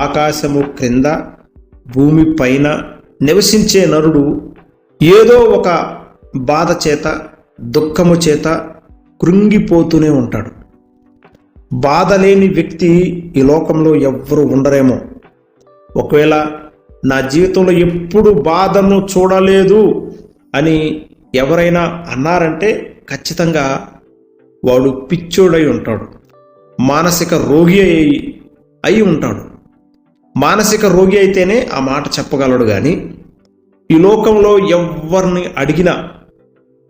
ఆకాశము క్రింద భూమి పైన నివసించే నరుడు ఏదో ఒక బాధ చేత దుఃఖము చేత కృంగిపోతూనే ఉంటాడు. బాధ లేని వ్యక్తి ఈ లోకంలో ఎవ్వరూ ఉండరేమో. ఒకవేళ నా జీవితంలో ఎప్పుడు బాధను చూడలేదు అని ఎవరైనా అన్నారంటే ఖచ్చితంగా వాడు పిచ్చోడై ఉంటాడు మానసిక రోగి అయి అయి ఉంటాడు. మానసిక రోగి అయితేనే ఆ మాట చెప్పగలడు కానీ ఈ లోకంలో ఎవరిని అడిగినా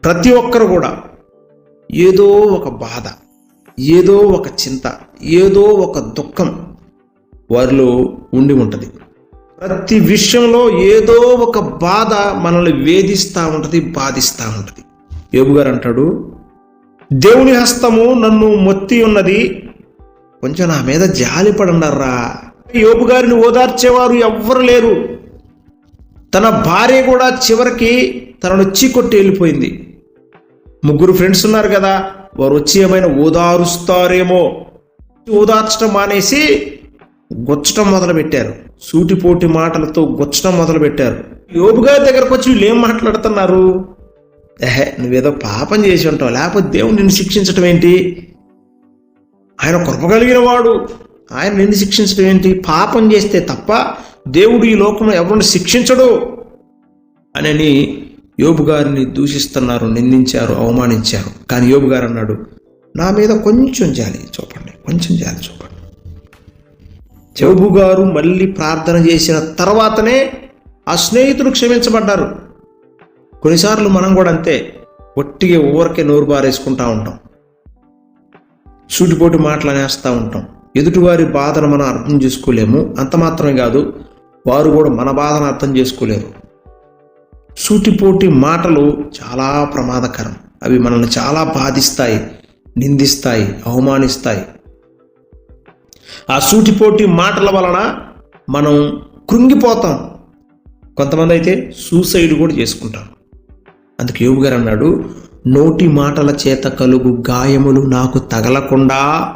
ప్రతి ఒక్కరు కూడా ఏదో ఒక బాధ ఏదో ఒక చింత ఏదో ఒక దుఃఖం వారిలో ఉండి ఉంటుంది. ప్రతి విషయంలో ఏదో ఒక బాధ మనల్ని వేధిస్తూ ఉంటుంది బాధిస్తూ ఉంటుంది. యోబు గారు అంటాడు దేవుని హస్తము నన్ను మొత్తి ఉన్నది కొంచెం నా మీద జాలి పడన్నారా యోబు గారిని ఓదార్చేవారు ఎవ్వరు లేరు. తన భార్య కూడా చివరికి తనను చీకొట్టి వెళ్ళిపోయింది. ముగ్గురు ఫ్రెండ్స్ ఉన్నారు కదా వారు వచ్చి ఏమైనా ఓదారుస్తారేమో. ఓదార్చడం మానేసి గుచ్చటం మొదలు పెట్టారు సూటిపోటి మాటలతో గుచ్చటం మొదలు పెట్టారు యోబు గారి దగ్గరకు వచ్చి వీళ్ళు ఏం మాట్లాడుతున్నారు? ఏహే నువ్వేదో పాపం చేసి ఉంటావు. లేకపోతే దేవుడు నిన్ను శిక్షించటం ఏంటి? ఆయన కృపగలిగిన వాడు. ఆయన నిన్ను శిక్షించడం ఏంటి? పాపం చేస్తే తప్ప దేవుడు ఈ లోకంలో ఎవరిని శిక్షించడు అని యోబు గారిని దూషిస్తున్నారు నిందించారు అవమానించారు. కానీ యోబు గారు అన్నాడు నా మీద కొంచెం జాలి చూపండి కొంచెం జాలి చూపండి. జోబు గారు మళ్ళీ ప్రార్థన చేసిన తర్వాతనే ఆ స్నేహితులు క్షమించబడ్డారు. కొన్నిసార్లు మనం కూడా అంతే ఒట్టిగా ఊరికే నోరు బారేసుకుంటా ఉంటాం. సూటిపోటు మాటలు ఉంటాం. ఎదుటివారి బాధను మనం అర్థం చేసుకోలేము. అంత మాత్రమే కాదు వారు కూడా మన బాధను అర్థం చేసుకోలేరు. సూటిపోటి మాటలు చాలా ప్రమాదకరం. అవి మనల్ని చాలా బాధిస్తాయి నిందిస్తాయి అవమానిస్తాయి. ఆ సూటిపోటి మాటల వలన మనం కృంగిపోతాం. కొంతమంది అయితే సూసైడ్ కూడా చేసుకుంటారు. అందుకే యోగు గారు అన్నాడు నోటి మాటల చేత కలుగు గాయములు నాకు తగలకుండా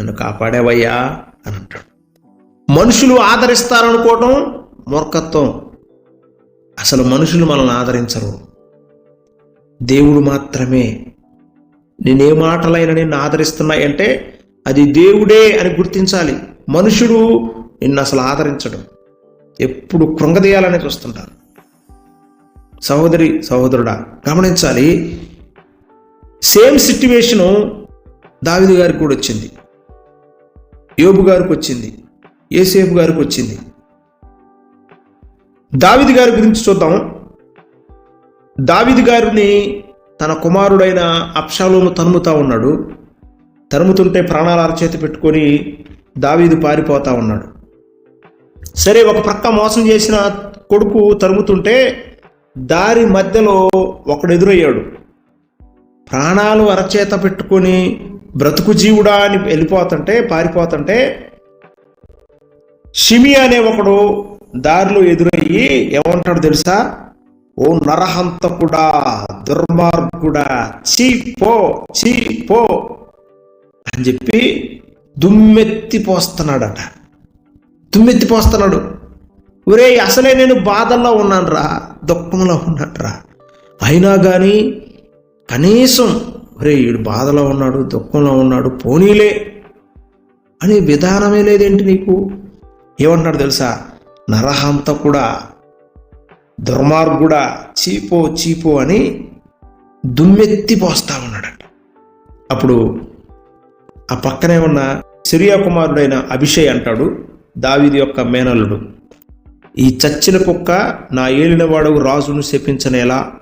నన్ను కాపాడేవయ్యా అని అంటాడు. మనుషులు ఆదరిస్తారనుకోవటం మూర్ఖత్వం. అసలు మనుషులు మనల్ని ఆదరించరు. దేవుడు మాత్రమే. నేనే మాటలైన నిన్ను ఆదరిస్తున్నాయంటే అది దేవుడే అని గుర్తించాలి. మనుషుడు నిన్ను అసలు ఆదరించడం. ఎప్పుడు కృంగదీయాలని చూస్తుంటారు. సహోదరి సహోదరుడా గమనించాలి. సేమ్ సిట్యువేషను దావిది గారికి కూడా వచ్చింది. యోబు గారికి వచ్చింది. ఏసేపు గారికి వచ్చింది. దావిది గారి గురించి చూద్దాం దావిది గారిని తన కుమారుడైన అప్షాలోను తరుముతా ఉన్నాడు. తరుముతుంటే ప్రాణాల అరచేతి పెట్టుకొని దావీదు పారిపోతా ఉన్నాడు. సరే ఒక ప్రక్క మోసం చేసిన కొడుకు తరుముతుంటే దారి మధ్యలో ఒకడు ఎదురయ్యాడు. ప్రాణాలు అరచేత పెట్టుకొని బ్రతుకు జీవుడా అని వెళ్ళిపోతుంటే పారిపోతుంటే షిమి అనే ఒకడు దారిలో ఎదురయ్యి ఏమంటాడు తెలుసా? ఓ నరహంతకుడా దుర్మార్గుడా చీ పో చీ పో అని చెప్పి దుమ్మెత్తి పోస్తున్నాడట. దుమ్మెత్తి పోస్తున్నాడు. ఒరే అసలే నేను బాధల్లో ఉన్నాను రా దుఃఖంలో ఉన్నాను రా అయినా కానీ కనీసం ఒరే వీడు బాధలో ఉన్నాడు దుఃఖంలో ఉన్నాడు పోనీలే అనే విధానమే లేదేంటి నీకు? ఏమన్నాడు తెలుసా? నరహంతకుడా దుర్మార్గుడా చీపో చీపో అని దుమ్మెత్తి పోస్తా ఉన్నాడట. అప్పుడు ఆ పక్కనే ఉన్న సిరియా కుమారుడైన అభిషయ్ అంటాడు దావిది యొక్క మేనల్లుడు. ఈ చచ్చిన కుక్క నా ఏలినవాడు రాజును శపించనేలా?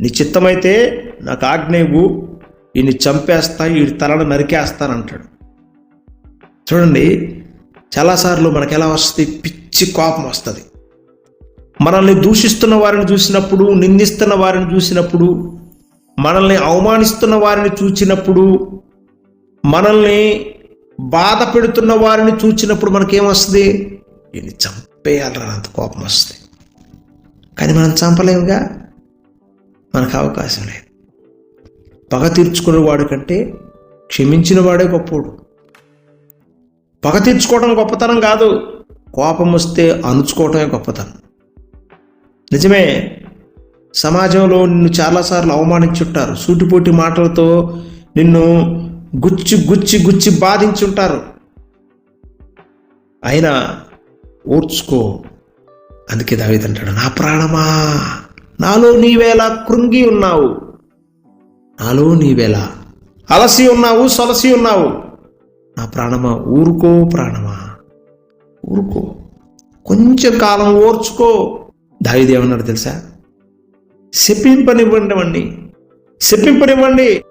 నిశ్చిత్తమైతే నాకు ఆజ్ఞేవు ఈయన్ని చంపేస్తా ఈ తలను నరికేస్తానంటాడు చూడండి చాలాసార్లు మనకు ఎలా వస్తుంది? పిచ్చి కోపం వస్తుంది. మనల్ని దూషిస్తున్న వారిని చూసినప్పుడు నిందిస్తున్న వారిని చూసినప్పుడు మనల్ని అవమానిస్తున్న వారిని చూచినప్పుడు మనల్ని బాధ పెడుతున్న వారిని చూచినప్పుడు మనకేమొస్తుంది ఈయన్ని చంపేయాలరా అంత కోపం వస్తుంది. కానీ మనం చంపలేముగా? మనకు అవకాశం లేదు. పగ తీర్చుకునేవాడు కంటే క్షమించిన వాడే గొప్పోడు. పగ తీర్చుకోవడం గొప్పతనం కాదు. కోపం వస్తే అణుచుకోవటమే గొప్పతనం. నిజమే సమాజంలో నిన్ను చాలాసార్లు అవమానించుంటారు. సూటిపోటి మాటలతో నిన్ను గుచ్చి గుచ్చి గుచ్చి బాధించుంటారు. అయినా ఓర్చుకో అందుకే దావిదంటాడు నా ప్రాణమా? నాలో నీవేలా కృంగి ఉన్నావు? నాలో నీవేలా అలసి ఉన్నావు సొలసి ఉన్నావు. నా ప్రాణమా? ఊరుకో ప్రాణమా? ఊరుకో. కొంచెం కాలం ఓర్చుకో. దావిదేమన్నాడు తెలుసా? శపింపనివ్వండి శపింపనివ్వండి.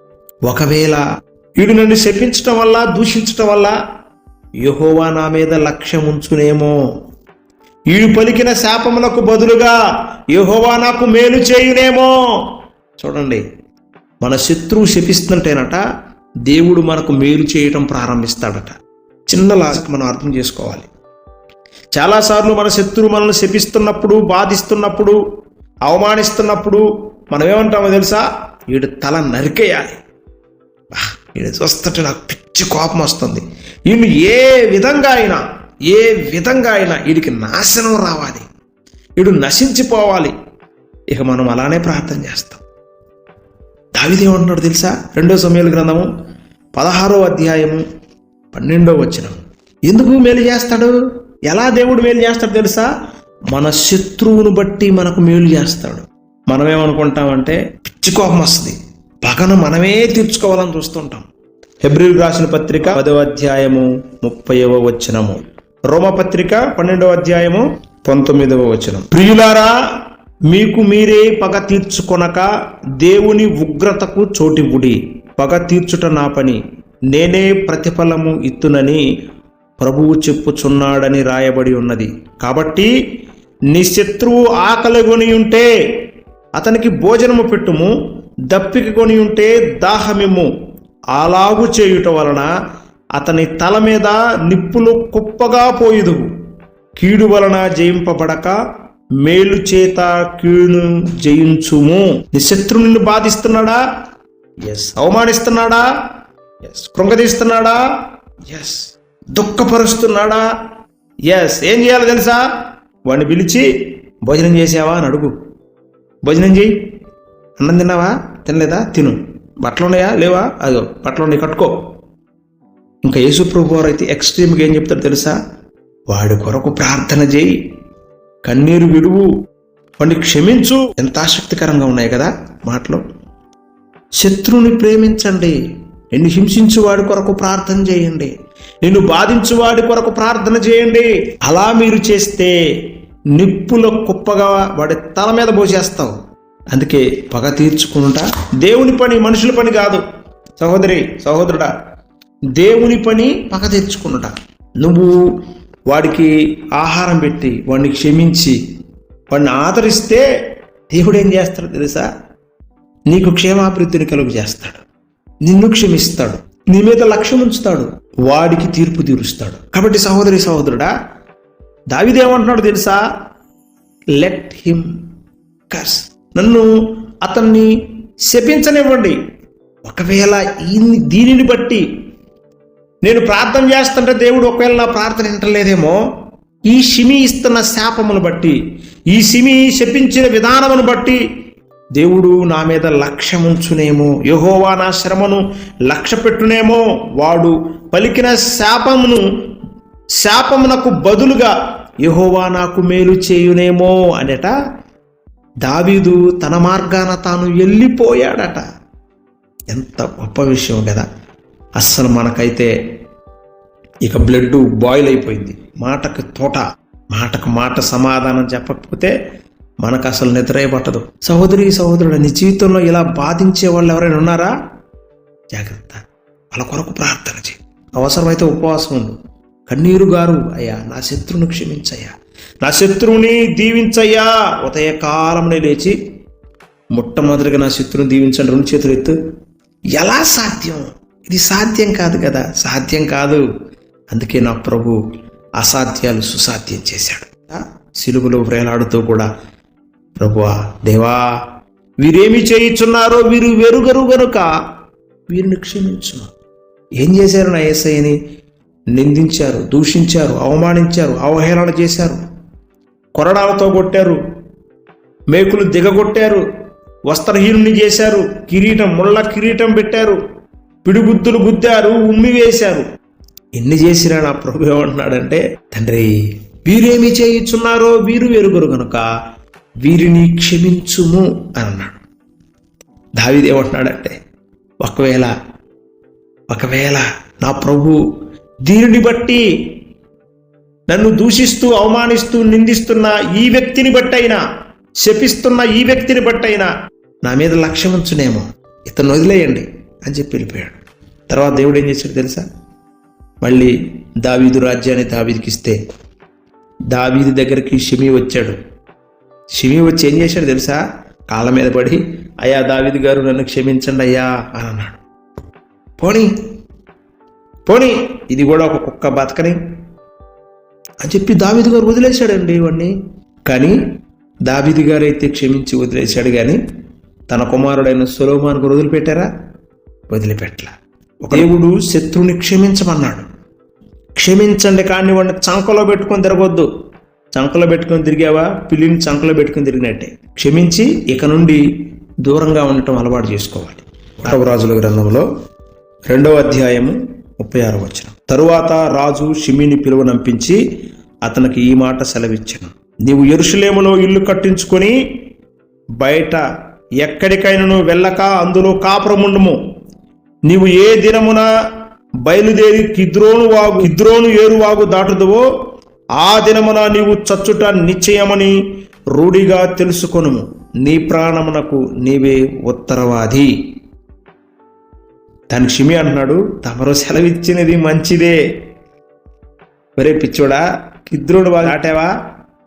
ఒకవేళ వీడు నన్ను శపించటం వల్ల దూషించటం వల్ల యహోవా నా మీద లక్ష్యం ఉంచునేమో. వీడు పలికిన శాపములకు బదులుగా యహోవా నాకు మేలు చేయునేమో. చూడండి మన శత్రువు శపిస్తుంటేనట దేవుడు మనకు మేలు చేయటం ప్రారంభిస్తాడట. చిన్న లాజిక్ మనం అర్థం చేసుకోవాలి. చాలాసార్లు మన శత్రువు మనల్ని శపిస్తున్నప్పుడు బాధిస్తున్నప్పుడు అవమానిస్తున్నప్పుడు మనం ఏమంటామో తెలుసా? వీడు తల నరికేయాలి. వీడు చూస్తుంటే నాకు పిచ్చి కోపం వస్తుంది. వీళ్ళు ఏ విధంగా అయినా ఏ విధంగా అయినా వీడికి నాశనం రావాలి. వీడు నశించిపోవాలి. ఇక మనం అలానే ప్రార్థన చేస్తాం. దావిదేమంటున్నాడు తెలుసా? రెండో సమయాల గ్రంథము పదహారో అధ్యాయము పన్నెండో వచనం. ఎందుకు మేలు చేస్తాడు? ఎలా దేవుడు మేలు చేస్తాడు తెలుసా? మన శత్రువును బట్టి మనకు మేలు చేస్తాడు. మనమేమనుకుంటామంటే పిచ్చి కోపం వస్తుంది. పగను మనమే తీర్చుకోవాలని చూస్తుంటాం. హెబ్రిల్ రాసిన పత్రిక పదవ అధ్యాయము ముప్పైవ వచనము. రోమపత్రిక పన్నెండవ అధ్యాయము పంతొమ్మిదవ వచనం. ప్రియులారా మీకు మీరే పగ తీర్చుకొనక దేవుని ఉగ్రతకు చోటివుడి పగ తీర్చుట నా పని. నేనే ప్రతిఫలము ఇత్తునని ప్రభువు చెప్పుచున్నాడని రాయబడి ఉన్నది. కాబట్టి నీ శత్రువు ఆకలి కొని ఉంటే అతనికి భోజనము పెట్టుము దప్పిక కొని ఉంటే దాహమిమ్ము. అలాగు చేయుట వలన అతని తల మీద నిప్పులు కుప్పగా పోయుదు కీడు వలన జయింపబడక మేలు చేత కీడును జయించుము. నీ శత్రువు నిన్ను బాధిస్తున్నాడా? ఎస్ అవమానిస్తున్నాడా? ఎస్ కృంగదీస్తున్నాడా? ఎస్ దుఃఖపరుస్తున్నాడా? ఎస్ ఏం చేయాలో తెలుసా? వాడిని పిలిచి భోజనం చేసావా అని అడుగు. భోజనం చేయి. అన్నం తిన్నావా? తినలేదా? తిను. బట్టలు ఉన్నాయా? లేవా? అదో బట్టలు ఉన్నాయి కట్టుకో. ఇంకా యేసు ప్రభు వారు అయితే ఎక్స్ట్రీమ్గా ఏం చెప్తారు తెలుసా? వాడి కొరకు ప్రార్థన చేయి. కన్నీరు విడువు. వాడిని క్షమించు. ఎంత ఆసక్తికరంగా ఉన్నాయి కదా మాటలు. శత్రువుని ప్రేమించండి. నిన్ను హింసించు వాడి కొరకు ప్రార్థన చేయండి. నిన్ను బాధించు వాడి కొరకు ప్రార్థన చేయండి. అలా మీరు చేస్తే నిప్పుల కుప్పగా వాడి తల మీద పోసేస్తావు. అందుకే పగ తీర్చుకుంటా దేవుని పని మనుషుల పని కాదు. సహోదరి సహోదరుడా దేవుని పని పగ తీర్చుకునుట. నువ్వు వాడికి ఆహారం పెట్టి వాడిని క్షమించి వాడిని ఆదరిస్తే దేవుడు ఏం చేస్తాడు తెలుసా? నీకు క్షేమాభివృద్ధిని కలుగు చేస్తాడు. నిన్ను క్షమిస్తాడు. నీ మీద లక్ష్యం ఉంచుతాడు. వాడికి తీర్పు తీరుస్తాడు. కాబట్టి సహోదరి సహోదరుడా దావిదేమంటున్నాడు తెలుసా? Let him curse. నన్ను అతన్ని శపించనివ్వండి. ఒకవేళ ఈ దీనిని బట్టి నేను ప్రార్థన చేస్తుంటే దేవుడు ఒకవేళ నా ప్రార్థన వింటలేదేమో ఈ సిమి ఇస్తున్న శాపమును బట్టి ఈ సిమి శపించిన విధానమును బట్టి దేవుడు నా మీద లక్ష్యం ఉంచునేమో యహోవా నా శ్రమను లక్ష్య పెట్టునేమో వాడు పలికిన శాపమును శాపమునకు బదులుగా యహోవా నాకు మేలు చేయునేమో అనేట దావీదు తన మార్గాన తాను వెళ్ళిపోయాడట ఎంత గొప్ప విషయం కదా. అస్సలు మనకైతే ఇక బ్లడ్ బాయిల్ అయిపోయింది. మాటకు తోట మాటకు మాట సమాధానం చెప్పకపోతే మనకు అసలు నిద్రే పట్టదు. సహోదరి సహోదరుడు నీ జీవితంలో ఇలా బాధించే వాళ్ళు ఎవరైనా ఉన్నారా? జాగ్రత్త. వాళ్ళ కొరకు ప్రార్థన చేయి. అవసరమైతే ఉపవాసం ఉండు. కన్నీరు గారు అయ్యా నా శత్రువుని క్షమించయ్యా. నా శత్రువుని దీవించయ్యా. ఉదయ కాలంలో లేచి మొట్టమొదటిగా నా శత్రువుని దీవించండి. రెండు చేతులు ఎత్తు. ఎలా సాధ్యం? ఇది సాధ్యం కాదు కదా. సాధ్యం కాదు. అందుకే నా ప్రభు అసాధ్యాలు సుసాధ్యం చేశాడు. ఆ, సిలువలో వేలాడుతూ కూడా ప్రభువా దేవా వీరేమి చేయుచున్నారో వీరు వెరుగరు గనుక వీరిని క్షమించు ఏం చేశారు నా ఏసైని నిందించారు దూషించారు అవమానించారు అవహేళన చేశారు. కొరడాలతో కొట్టారు మేకులు దిగగొట్టారు వస్త్రహీనుని చేశారు కిరీటం ముళ్ళ కిరీటం పెట్టారు. పిడిగుద్దులు గుద్దారు ఉమ్మి వేశారు. ఎన్ని చేసినా నా ప్రభు ఏమంటున్నాడంటే తండ్రి వీరేమి చేయుచున్నారో వీరు ఎరుగురు గనుక వీరిని క్షమించుము అని అన్నాడు దావిది ఏమంటున్నాడంటే ఒకవేళ ఒకవేళ నా ప్రభు దీనిని బట్టి నన్ను దూషిస్తూ అవమానిస్తూ నిందిస్తున్న ఈ వ్యక్తిని బట్టయినా శపిస్తున్న ఈ వ్యక్తిని బట్టయినా నా మీద లక్ష్యం ఉంచునేమో. ఇతను వదిలేయండి. అని చెప్పి వెళ్ళిపోయాడు. తర్వాత దేవుడు ఏం చేశాడు తెలుసా? మళ్ళీ దావీదు రాజ్యాన్ని దావీదికి ఇస్తే దావీది దగ్గరికి షిమి వచ్చాడు. షిమి వచ్చి ఏం చేశాడు తెలుసా? కాళ్ళ మీద పడి అయ్యా దావీది గారు నన్ను క్షమించండి అయ్యా అని అన్నాడు. పోనీ పోనీ ఇది కూడా ఒక కుక్క బతకని అని చెప్పి దావీది గారు వదిలేశాడండి ఇవన్నీ కానీ దావీది గారు అయితే క్షమించి వదిలేశాడు కానీ తన కుమారుడైన సులోమానికి వదిలిపెట్టారా? వదిలిపెట్టలా ఒక దేవుడు శత్రువుని క్షమించమన్నాడు. క్షమించండి కానీ వాడిని చంకలో పెట్టుకొని తిరగొద్దు. చంకలో పెట్టుకొని తిరిగావా? పిల్లిని చంకలో పెట్టుకొని తిరిగినట్టే. క్షమించి ఇక నుండి దూరంగా ఉండటం అలవాటు చేసుకోవాలి. రాజుల గ్రంథంలో రెండవ అధ్యాయము ముప్పై ఆరు వచ్చిన తరువాత రాజు షిమిని పిలువనంపించి అతనికి ఈ మాట సెలవిచ్చాను. నీవు ఎరుషులేములో ఇల్లు కట్టించుకొని బయట ఎక్కడికైనను వెళ్ళక అందులో కాపురముండుము. నీవు ఏ దినమున బయలుదేరి కిద్రోను వాగు కిద్రోను ఏరు వాగు దాటుదువో ఆ దినమున నీవు చచ్చుట నిశ్చయమని రూఢిగా తెలుసుకొనుము నీ ప్రాణమునకు నీవే ఉత్తరవాది. దానికి షిమి అంటున్నాడు తమరు సెలవిచ్చినది మంచిదే. ఒరే పిచ్చోడా కిద్రోడు వాగు దాటావా?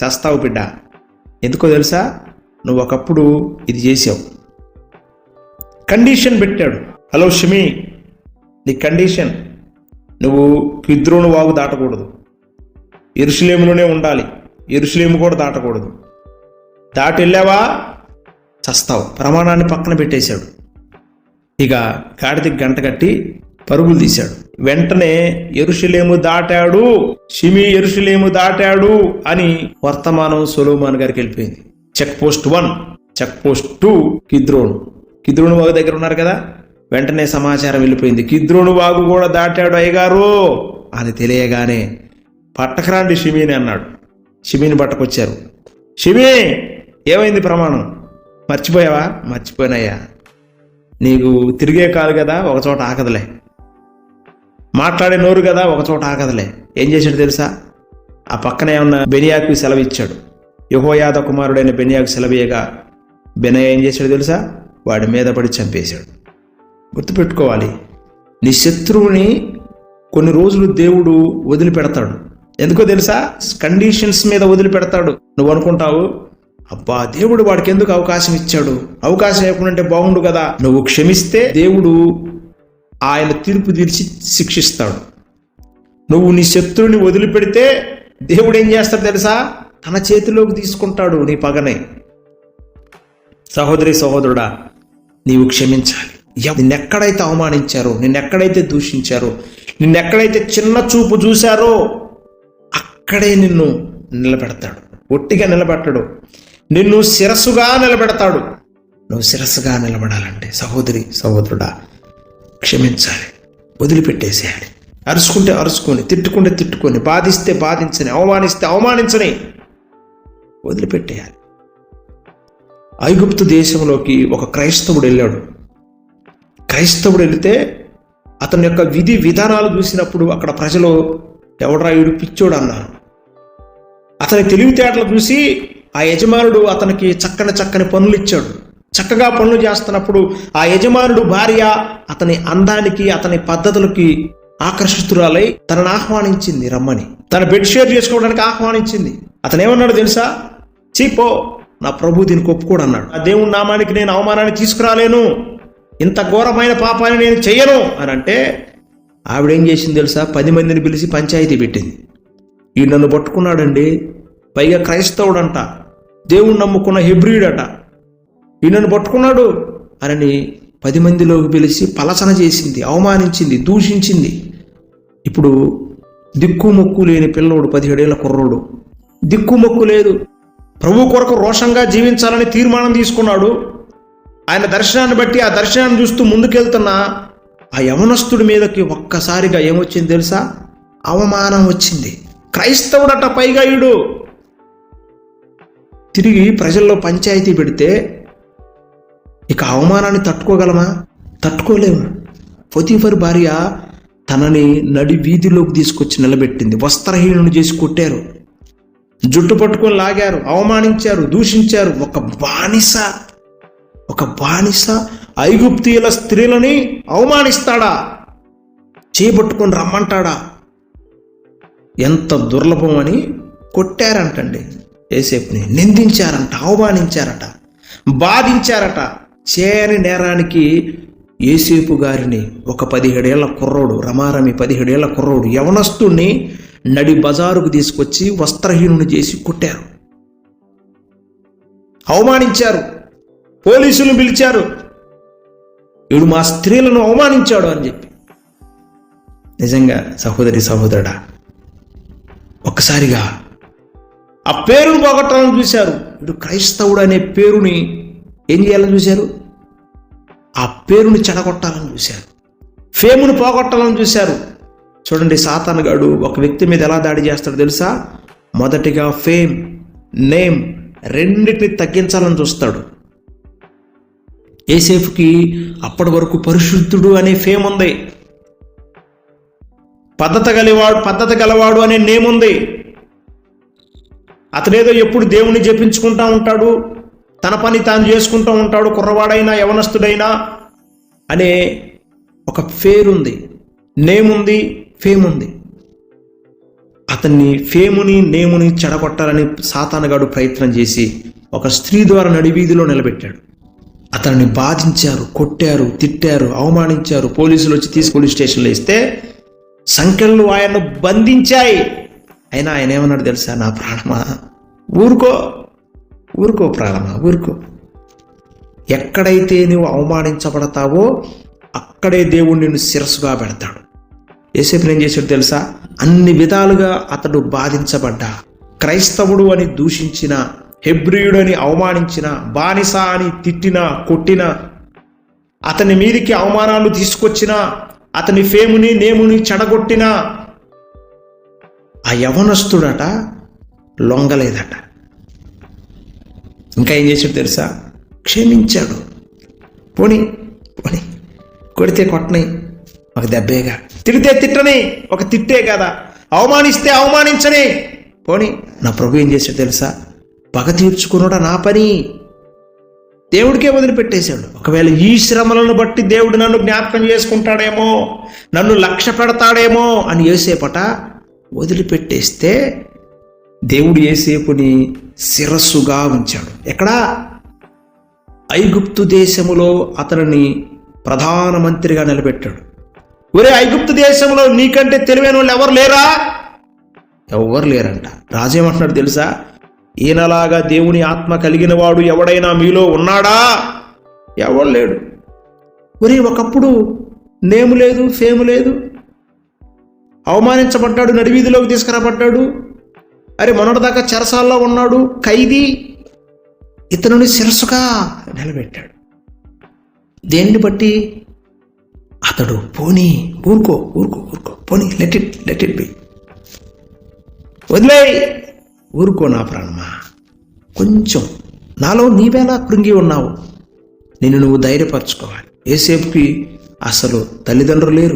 చస్తావు బిడ్డ. ఎందుకో తెలుసా? నువ్వు ఒకప్పుడు ఇది చేసావు. కండిషన్ పెట్టాడు. హలో షమి నీ కండిషన్. నువ్వు కిద్రోను వాగు దాటకూడదు. ఎరుసలేములోనే ఉండాలి. ఎరుసలేము కూడా దాటకూడదు. దాటి వెళ్ళావా చస్తావు. ప్రమాణాన్ని పక్కన పెట్టేశాడు. ఇక గాడిదకి గంట కట్టి పరుగులు తీశాడు. వెంటనే ఎరుషులేము దాటాడు. షిమి ఎరుషులేము దాటాడు అని వర్తమానం సొలోమాన్ గారికి వెళ్ళిపోయింది. Check post one check post two కిద్రోను. కిద్రోను వాగు దగ్గర ఉన్నారు కదా? వెంటనే సమాచారం వెళ్ళిపోయింది. కిద్రోను వాగు కూడా దాటాడు అయ్యగారు. అని తెలియగానే పట్టకరాండి షిమీని అన్నాడు. షిమీని పట్టకొచ్చారు. షిమి ఏమైంది ప్రమాణం? మర్చిపోయావా? మర్చిపోయినయ్యా. నీకు తిరిగే కాదు కదా ఒకచోట ఆకదలే మాట్లాడే నోరు కదా ఒకచోట ఆకదలే ఏం చేశాడు తెలుసా? ఆ పక్కనే ఉన్న బెనియాకు సెలవు ఇచ్చాడు. యహోయాద కుమారుడైన బెనియాకు సెలవీయగా బెనయ ఏం చేశాడు తెలుసా? వాడి మీద పడి చంపేశాడు. గుర్తుపెట్టుకోవాలి. నీ శత్రువుని కొన్ని రోజులు దేవుడు వదిలిపెడతాడు. ఎందుకో తెలుసా? కండిషన్స్ మీద వదిలిపెడతాడు. నువ్వు అనుకుంటావు అబ్బా దేవుడు వాడికి ఎందుకు అవకాశం ఇచ్చాడు? అవకాశం ఇవ్వకుంటే బాగుండు కదా. నువ్వు క్షమిస్తే దేవుడు ఆయన తీర్పు తీర్చి శిక్షిస్తాడు. నువ్వు నీ శత్రువుని వదిలిపెడితే దేవుడు ఏం చేస్తాడు తెలుసా? తన చేతిలోకి తీసుకుంటాడు నీ పగనే. సహోదరి సహోదరుడా నీవు క్షమించాలి. నిన్నెక్కడైతే అవమానించారో నిన్నెక్కడైతే దూషించారో నిన్నెక్కడైతే చిన్న చూపు చూశారో అక్కడే నిన్ను నిలబెడతాడు. ఒట్టిగా నిలబెట్టడు. నిన్ను శిరస్సుగా నిలబెడతాడు. నువ్వు శిరస్సుగా నిలబడాలంటే సహోదరి సహోదరుడా క్షమించాలి. వదిలిపెట్టేసేయాలి. అరుచుకుంటే అరుచుకొని తిట్టుకుంటే తిట్టుకొని బాధిస్తే బాధించని అవమానిస్తే అవమానించని వదిలిపెట్టేయాలి. ఐగుప్తు దేశంలోకి ఒక క్రైస్తవుడు వెళ్ళాడు. క్రైస్తవుడు వెళితే అతని యొక్క విధి విధానాలు చూసినప్పుడు అక్కడ ప్రజలు ఎవడరా వీడు పిచ్చోడు అన్నారు. అతని తెలివితేటలు చూసి ఆ యజమానుడు అతనికి చక్కని చక్కని పనులు ఇచ్చాడు. చక్కగా పనులు చేస్తున్నప్పుడు ఆ యజమానుడు భార్య అతని అందానికి అతని పద్ధతులకి ఆకర్షితురాలై తనను ఆహ్వానించింది రమ్మని. తన బెడ్ షేర్ చేసుకోవడానికి ఆహ్వానించింది. అతను ఏమన్నాడు తెలుసా? చీపో నా ప్రభు దీనికి ఒప్పుకోడు అన్నాడు. ఆ దేవుని నామానికి నేను అవమానాన్ని తీసుకురాలేను. ఇంత ఘోరమైన పాపాన్ని నేను చెయ్యను అని అంటే ఆవిడేం చేసింది తెలుసా? పది మందిని పిలిచి పంచాయతీ పెట్టింది. ఈ నన్ను పట్టుకున్నాడండి. పైగా క్రైస్తవుడంట. దేవుణ్ణి నమ్ముకున్న హెబ్రియుడట. ఈ నన్ను పట్టుకున్నాడు అని పది మందిలోకి పిలిచి పలసన చేసింది అవమానించింది దూషించింది. ఇప్పుడు దిక్కుమొక్కు లేని పిల్లోడు పదిహేడేళ్ళ కుర్రోడు. దిక్కుమొక్కు లేదు. ప్రభు కొరకు రోషంగా జీవించాలని తీర్మానం తీసుకున్నాడు. ఆయన దర్శనాన్ని బట్టి ఆ దర్శనాన్ని చూస్తూ ముందుకెళ్తున్న ఆ యవనస్తుడి మీదకి ఒక్కసారిగా ఏమొచ్చింది తెలుసా? అవమానం వచ్చింది. క్రైస్తవుడట పైగా ఈడు. తిరిగి ప్రజల్లో పంచాయతీ పెడితే ఇక అవమానాన్ని తట్టుకోగలమా? తట్టుకోలేము. పొతిఫర్ భార్య తనని నడి వీధిలోకి తీసుకొచ్చి నిలబెట్టింది. వస్త్రహీనుని చేసి కొట్టారు. జుట్టు పట్టుకొని లాగారు అవమానించారు దూషించారు. ఒక బానిస ఒక బానిస ఐగుప్తీయుల స్త్రీలని అవమానిస్తాడా? చేపట్టుకొని రమ్మంటాడా? ఎంత దుర్లభం అని కొట్టారంటండి ఏసేపుని నిందించారంట అవమానించారట బాధించారట. చేయని నేరానికి ఏసేపు గారిని ఒక పదిహేడేళ్ళ కుర్రోడు రమారమి పదిహేడేళ్ళ కుర్రోడు యవనస్తుణ్ణి నడి బజారుకు తీసుకొచ్చి వస్త్రహీనుని చేసి కొట్టారు. అవమానించారు. పోలీసులు పిలిచారు. వీడు మా స్త్రీలను అవమానించాడు అని చెప్పి. నిజంగా సహోదరి సహోదరుడా ఒక్కసారిగా ఆ పేరును పోగొట్టాలని చూశారు. వీడు క్రైస్తవుడు అనే పేరుని ఏం చేయాలని చూశారు? ఆ పేరుని చెడగొట్టాలని చూశారు. ఫేమును పోగొట్టాలని చూశారు. చూడండి సాతానగాడు ఒక వ్యక్తి మీద ఎలా దాడి చేస్తాడో తెలుసా? మొదటిగా ఫేమ్ నేమ్ రెండింటిని తగ్గించాలని చూస్తాడు. ఏసేఫ్కి అప్పటి వరకు పరిశుద్ధుడు అనే ఫేమ్ ఉంది. పద్ధత గలవాడు పద్ధతి గలవాడు అనే నేమ్ ఉంది. అతడేదో ఎప్పుడు దేవుణ్ణి జపించుకుంటా ఉంటాడు తన పని తాను చేసుకుంటూ ఉంటాడు కుర్రవాడైనా యవనస్తుడైనా అనే ఒక పేరుంది నేమ్ ఉంది ఫేమ్ ఉంది. అతన్ని ఫేముని నేముని చెడగొట్టాలని సాతానగాడు ప్రయత్నం చేసి ఒక స్త్రీ ద్వారా నడివీధిలో నిలబెట్టాడు. అతన్ని బాధించారు కొట్టారు తిట్టారు అవమానించారు. పోలీసులు వచ్చి తీసి పోలీస్ స్టేషన్లో ఇస్తే సంఖ్యలు ఆయన్ను బంధించాయి. అయినా ఆయన ఏమన్నాడు తెలుసా? నా ప్రాణమా? ఊరుకో. ఊరుకో ప్రాణమా? ఊరుకో. ఎక్కడైతే నువ్వు అవమానించబడతావో అక్కడే దేవుడు నిన్ను శిరస్సుగా పెడతాడు. యేసేపు ఏం చేశాడు తెలుసా? అన్ని విధాలుగా అతడు బాధించబడ్డా. క్రైస్తవుడు అని దూషించిన హెబ్రియుడని అవమానించిన బానిస అని తిట్టిన కొట్టిన అతని మీదికి అవమానాలు తీసుకొచ్చిన అతని ఫేముని నేముని చెడగొట్టిన ఆ యవనస్తుడట లొంగలేదట. ఇంకా ఏం చేశాడు తెలుసా? క్షమించాడు. పోని పోని కొడితే కొట్టని ఒక దెబ్బేగా. తిడితే తిట్టని ఒక తిట్టే కదా. అవమానిస్తే అవమానించని. పోని నా ప్రభు ఏం చేశాడు తెలుసా? పగ తీర్చుకున్నాడా నా పని. దేవుడికే వదిలిపెట్టేశాడు. ఒకవేళ ఈ శ్రమలను బట్టి దేవుడు నన్ను జ్ఞాపకం చేసుకుంటాడేమో నన్ను లక్ష్య పెడతాడేమో అని ఏసేపట వదిలిపెట్టేస్తే దేవుడు ఏసేపుని శిరస్సుగా ఉంచాడు. ఎక్కడా? ఐగుప్తు దేశములో అతనిని ప్రధానమంత్రిగా నిలబెట్టాడు. ఒరే ఐగుప్తు దేశంలో నీకంటే తెలివైన వాళ్ళు ఎవరు లేరా? ఎవరు లేరంట. రాజేమంటున్నాడు తెలుసా? ఈయనలాగా దేవుని ఆత్మ కలిగిన వాడు ఎవడైనా మీలో ఉన్నాడా? ఎవడు లేడు. ఒరే ఒకప్పుడు నేము లేదు ఫేము లేదు. అవమానించబడ్డాడు నడివీధిలోకి తీసుకురాబడ్డాడు. అరే మొన్నటిదాకా చెరసాల్లో ఉన్నాడు ఖైదీ. ఇతనుని శిరస్సుగా నిలబెట్టాడు. దేన్ని బట్టి? అతడు పోనీ ఊరుకో ఊరుకో ఊరుకో పోనీ let it let it be వదిలే ఊరుకో నా ప్రాణమా? కొంచెం. నాలో నీవేలా కృంగి ఉన్నావు? నిన్ను నువ్వు ధైర్యపరచుకోవాలి. ఏసేపుకి అసలు తల్లిదండ్రులు లేరు.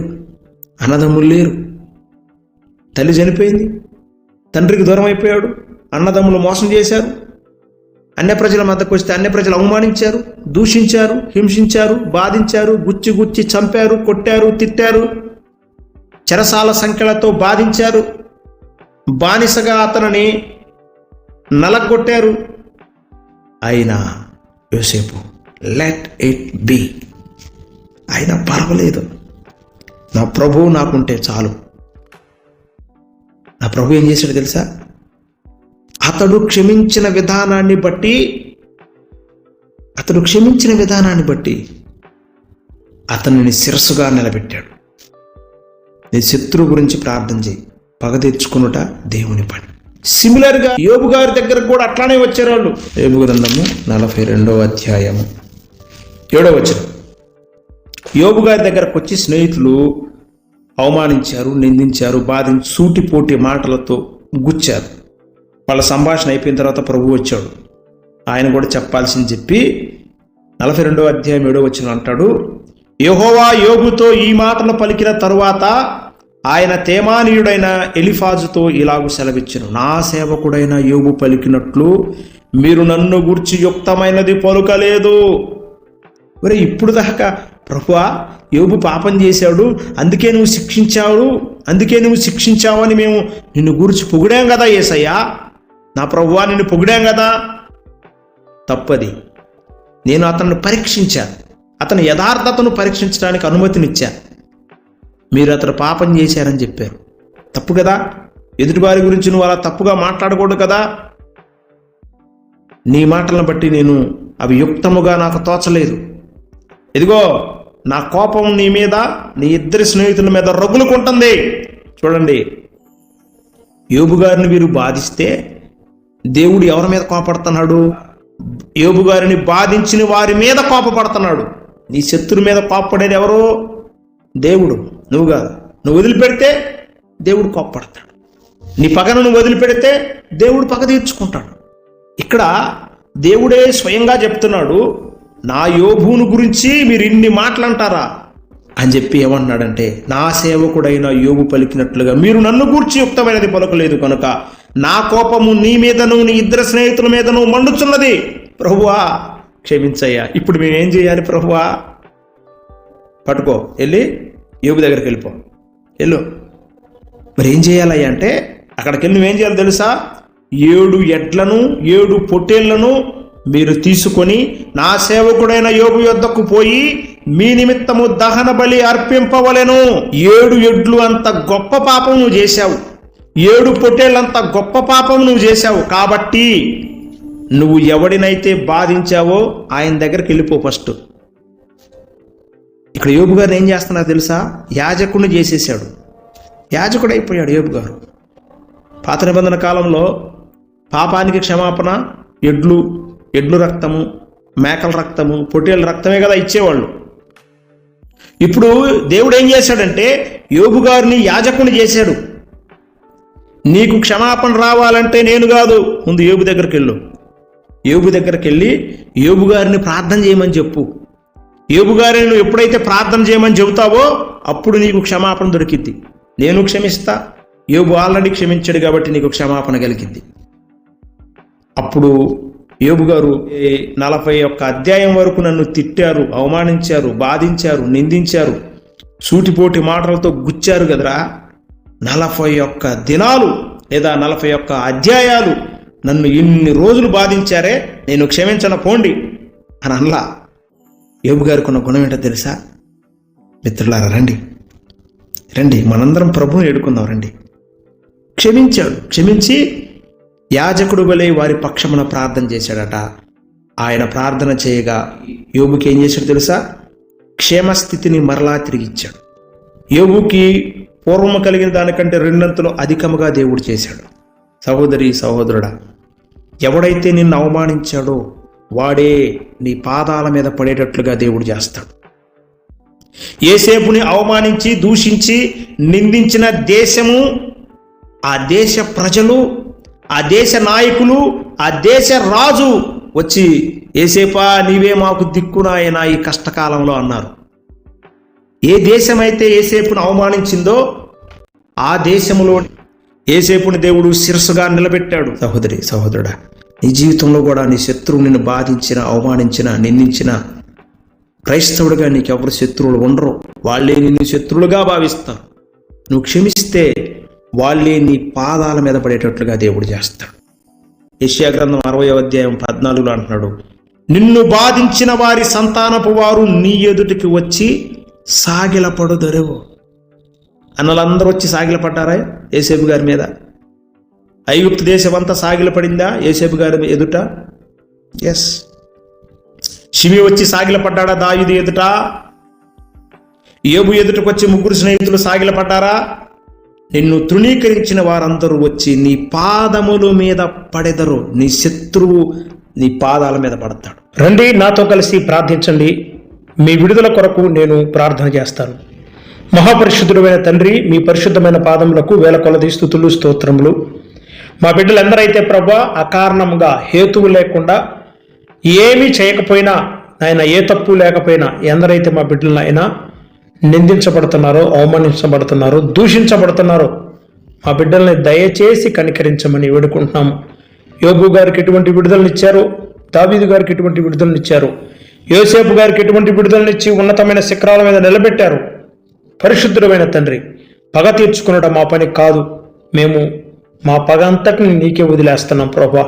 అన్నదమ్ములు లేరు. తల్లి చనిపోయింది. తండ్రికి దూరం అయిపోయాడు అన్నదమ్ములు మోసం చేశారు. అన్య ప్రజల మద్దకు వస్తే అన్య ప్రజలు అవమానించారు దూషించారు హింసించారు బాధించారు గుచ్చి గుచ్చి చంపారు కొట్టారు తిట్టారు. చెరసాల సంఖ్యలతో బాధించారు. బానిసగా అతనిని నలగొట్టారు. అయినా యోసేపు లెట్ ఇట్ బి అయినా పర్వాలేదు. నా ప్రభువు నాకుంటే చాలు. నా ప్రభు ఏం చేశాడు తెలుసా? అతడు క్షమించిన విధానాన్ని బట్టి అతడు క్షమించిన విధానాన్ని బట్టి అతనిని శిరస్సుగా నిలబెట్టాడు. నీ శత్రువు గురించి ప్రార్థన చేయి. పగ తెచ్చుకునుట దేవుని పని. సిమిలర్గా యోబు గారి దగ్గర కూడా అట్లానే వచ్చారు వాళ్ళు యోబు గ్రంథము నలభై రెండవ అధ్యాయము. ఏడవ వచ్చిన యోబు గారి దగ్గరకు వచ్చి స్నేహితులు అవమానించారు నిందించారు బాధించి సూటిపోటి మాటలతో గుచ్చారు. వాళ్ళ సంభాషణ అయిపోయిన తర్వాత ప్రభు వచ్చాడు. ఆయన కూడా చెప్పాల్సింది చెప్పి నలభై రెండో అధ్యాయం ఏడో వచ్చిన అంటాడు యెహోవా యోగుతో ఈ మాటలు పలికిన తరువాత ఆయన తేమానీయుడైన ఎలిఫాజుతో ఇలాగు సెలవిచ్చును. నా సేవకుడైన యోగు పలికినట్లు మీరు నన్ను గుర్చి యుక్తమైనది పలుకలేదు. మరి ఇప్పుడు దాకా ప్రభువా యోబు పాపం చేశాడు అందుకే నువ్వు శిక్షించావు అందుకే నువ్వు శిక్షించావని మేము నిన్ను గురించి పొగిడాం కదా ఏసయ్యా? నా ప్రభువా నిన్ను పొగిడాం కదా తప్పది. నేను అతన్ని పరీక్షించాను. అతని యథార్థతను పరీక్షించడానికి అనుమతినిచ్చా మీరు అతను పాపం చేశారని చెప్పారు. తప్పు కదా? ఎదుటివారి గురించి నువ్వు అలా తప్పుగా మాట్లాడకూడదు కదా? నీ మాటలను బట్టి నేను అవి యుక్తముగా నాకు తోచలేదు. ఇదిగో నా కోపం నీ మీద నీ ఇద్దరి స్నేహితుల మీద రగులుకుంటుంది. చూడండి యోబు గారిని వీరు బాధిస్తే దేవుడు ఎవరి మీద కోపడుతున్నాడు? యోబు గారిని బాధించిన వారి మీద కోపపడుతున్నాడు. నీ శత్రు మీద కోపపడేది ఎవరో? దేవుడు. నువ్వు కాదు. నువ్వు వదిలిపెడితే దేవుడు కోప్పడతాడు. నీ పగను నువ్వు వదిలిపెడితే దేవుడు పగ తీర్చుకుంటాడు. ఇక్కడ దేవుడే స్వయంగా చెప్తున్నాడు నా యోబును గురించి మీరు ఇన్ని మాటలంటారా? అని చెప్పి ఏమన్నాడంటే నా సేవకుడైన యోగు పలికినట్లుగా మీరు నన్ను గూర్చి యుక్తమైనది పలకలేదు కనుక నా కోపము నీ మీదను నీ ఇద్దరు స్నేహితుల మీదను మండుచున్నది. ప్రభువా క్షమించయ్యా. ఇప్పుడు మేమేం చేయాలి ప్రభువా? పట్టుకో. వెళ్ళి యోగి దగ్గరికి వెళ్ళిపో. వెళ్ళు. మరి ఏం చేయాలయ్యా అంటే అక్కడికి వెళ్ళి నువ్వేం చేయాలో తెలుసా? ఏడు ఎడ్లను ఏడు పొట్టేళ్ళను మీరు తీసుకొని నా సేవకుడైన యోగు యొద్దకు పోయి మీ నిమిత్తము దహన బలి అర్పింపవలెను. ఏడు ఎడ్లు అంత గొప్ప పాపం నువ్వు చేశావు. ఏడు పొట్టేళ్ళంత గొప్ప పాపం నువ్వు చేశావు. కాబట్టి నువ్వు ఎవడినైతే బాధించావో ఆయన దగ్గరికి వెళ్ళిపో ఫస్ట్. ఇక్కడ యోబు గారు ఏం చేస్తున్నారు తెలుసా? యాజకుడిని చేసేసాడు యాజకుడు అయిపోయాడు యోబు గారు. పాత నిబంధన కాలంలో పాపానికి క్షమాపణ ఎడ్లు ఎడ్లు రక్తము మేకల రక్తము పొట్టేళ్ళ రక్తమే కదా ఇచ్చేవాళ్ళు. ఇప్పుడు దేవుడు ఏం చేశాడంటే యోబు గారిని యాజకుని చేశాడు. నీకు క్షమాపణ రావాలంటే నేను కాదు. ముందు యోబు దగ్గరికి వెళ్ళు. యోబు దగ్గరికి వెళ్ళి యోబు గారిని ప్రార్థన చేయమని చెప్పు. యోబు నువ్వు ఎప్పుడైతే ప్రార్థన చేయమని చెబుతావో అప్పుడు నీకు క్షమాపణ దొరికింది నేను క్షమిస్తా. ఏబు ఆల్రెడీ క్షమించాడు కాబట్టి నీకు క్షమాపణ కలిగింది. అప్పుడు యోబు గారు నలభై ఒక్క అధ్యాయం వరకు నన్ను తిట్టారు అవమానించారు బాధించారు నిందించారు. సూటిపోటి మాటలతో గుచ్చారు కదరా. నలభై ఒక్క దినాలు లేదా నలభై ఒక్క అధ్యాయాలు నన్ను ఇన్ని రోజులు బాధించారే నేను క్షమించన పోండి అని అనలా. యోబు గారికి ఉన్న గుణం ఏంటో తెలుసా? మిత్రులారా రండి. రండి మనందరం ప్రభువుని ఎడుకుందాం రండి. క్షమించాడు క్షమించి యాజకుడు వలె వారి పక్షమున ప్రార్థన చేశాడట. ఆయన ప్రార్థన చేయగా యోబుకి ఏం చేశాడు తెలుసా? క్షేమస్థితిని మరలా తిరిగిచ్చాడు. యోబుకి పూర్వము కలిగిన దానికంటే రెండంతలు అధికముగా దేవుడు చేశాడు. సహోదరి సహోదరుడా ఎవడైతే నిన్ను అవమానించాడో వాడే నీ పాదాల మీద పడేటట్లుగా దేవుడు చేస్తాడు. ఏసేపుని అవమానించి దూషించి నిందించిన దేశము ఆ దేశ ప్రజలు ఆ దేశ నాయకులు ఆ దేశ రాజు వచ్చి ఏసేపా నీవే మాకు దిక్కునాయన ఈ కష్టకాలంలో అన్నారు. ఏ దేశమైతే ఏసేపును అవమానించిందో ఆ దేశములో ఏసేపుని దేవుడు శిరస్సుగా నిలబెట్టాడు. సహోదరి సహోదరుడా నీ జీవితంలో కూడా నీ శత్రువు నిన్ను బాధించిన అవమానించిన నిందించిన క్రైస్తవుడిగా నీకెవరు శత్రువులు ఉండరు. వాళ్ళే నిన్ను శత్రువులుగా భావిస్తారు. నువ్వు క్షమిస్తే వాళ్ళే నీ పాదాల మీద పడేటట్లుగా దేవుడు చేస్తాడు. యెషయా గ్రంథం అరవై అధ్యాయం పద్నాలుగులో అంటున్నాడు నిన్ను బాధించిన వారి సంతానపు వారు నీ ఎదుటికి వచ్చి సాగిలపడుదరేవో అన్నలందరూ వచ్చి సాగిలపడ్డారా? ఏసేపు గారి మీద? ఐగుప్తు దేశమంతా సాగిలపడిందా? ఏసేపు గారి ఎదుట? ఎస్ షిమి వచ్చి సాగిలపడ్డాడా దాయుది ఎదుట? ఏబు ఎదుటకు వచ్చి ముగ్గురు స్నేహితులు సాగిలపడ్డారా? నిన్ను తృణీకరించిన వారందరూ వచ్చి నీ పాదముల మీద పడెదరు. నీ శత్రువు నీ పాదాల మీద పడతాడు. రండి నాతో కలిసి ప్రార్థించండి. మీ విడుదల కొరకు నేను ప్రార్థన చేస్తాను. మహాపరిశుద్ధుడమైన తండ్రి మీ పరిశుద్ధమైన పాదములకు వేల కొలది స్థుతులు స్తోత్రములు. మా బిడ్డలందరైతే ప్రభా అకారణంగా హేతువు లేకుండా ఏమీ చేయకపోయినా ఆయన ఏ తప్పు లేకపోయినా ఎందరైతే మా బిడ్డలైనా నిందించబడుతున్నారో అవమానించబడుతున్నారో దూషించబడుతున్నారో మా బిడ్డల్ని దయచేసి కనికరించమని వేడుకుంటున్నాము యోగు గారికి ఎటువంటి విడుదలనిచ్చారు దావీదు గారికి ఎటువంటి విడుదలనిచ్చారు యోసేపు గారికి ఎటువంటి విడుదలనిచ్చి ఉన్నతమైన శిఖరాల మీద నిలబెట్టారు? పరిశుద్ధమైన తండ్రి పగ తీర్చుకునడం మా పని కాదు. మేము మా పగ అంతటిని నీకే వదిలేస్తున్నాం ప్రభా.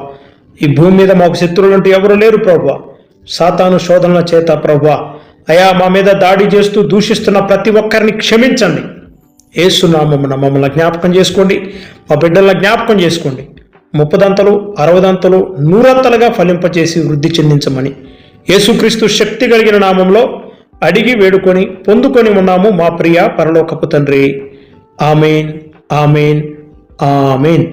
ఈ భూమి మీద మాకు శత్రువులు అంటే ఎవరు లేరు ప్రభా. సాతాను శోధనల చేత ప్రభా. అయా మా మీద దాడి చేస్తూ దూషిస్తున్న ప్రతి ఒక్కరిని క్షమించండి. ఏసునామమున మమ్మల్ని జ్ఞాపకం చేసుకోండి. మా బిడ్డలను జ్ఞాపకం చేసుకోండి. ముప్పదంతలు అరవదంతలు నూరంతలుగా ఫలింపచేసి వృద్ధి చెందించమని యేసుక్రీస్తు శక్తి కలిగిన నామంలో అడిగి వేడుకొని పొందుకొని ఉన్నాము మా ప్రియ పరలోకపు తండ్రి. Amen amen amen